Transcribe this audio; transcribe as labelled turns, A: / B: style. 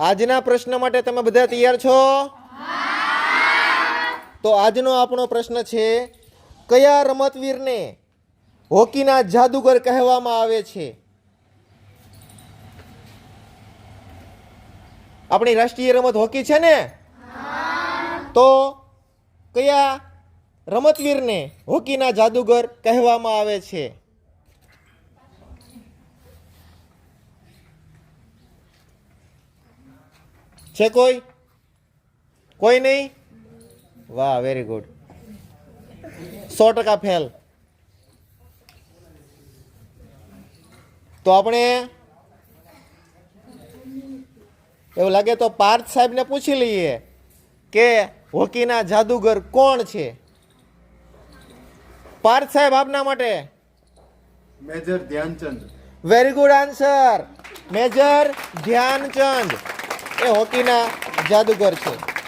A: આજના પ્રશ્ન માટે તમે બધા તૈયાર છો? તો આજનો આપણો પ્રશ્ન છે, કયા રમતવીરને હોકીના જાદુગર કહેવામાં આવે છે? આપણી રાષ્ટ્રીય રમત હોકી છે ને? તો કયા રમતવીરને હોકીના જાદુગર કહેવામાં આવે છે? છે કોઈ? કોઈ નહીં? વાહ વેરી ગુડ સો ટકા ફેલ તો આપણે એવું લાગે તો પાર્થ સાહેબને પૂછી લઈએ કે હોકીના જાદુગર કોણ છે? પાર્થ સાહેબ આપના માટે.
B: Major Dhyanchand.
A: Very good answer major Dhyanchand. એ હોકીના જાદુગર છે.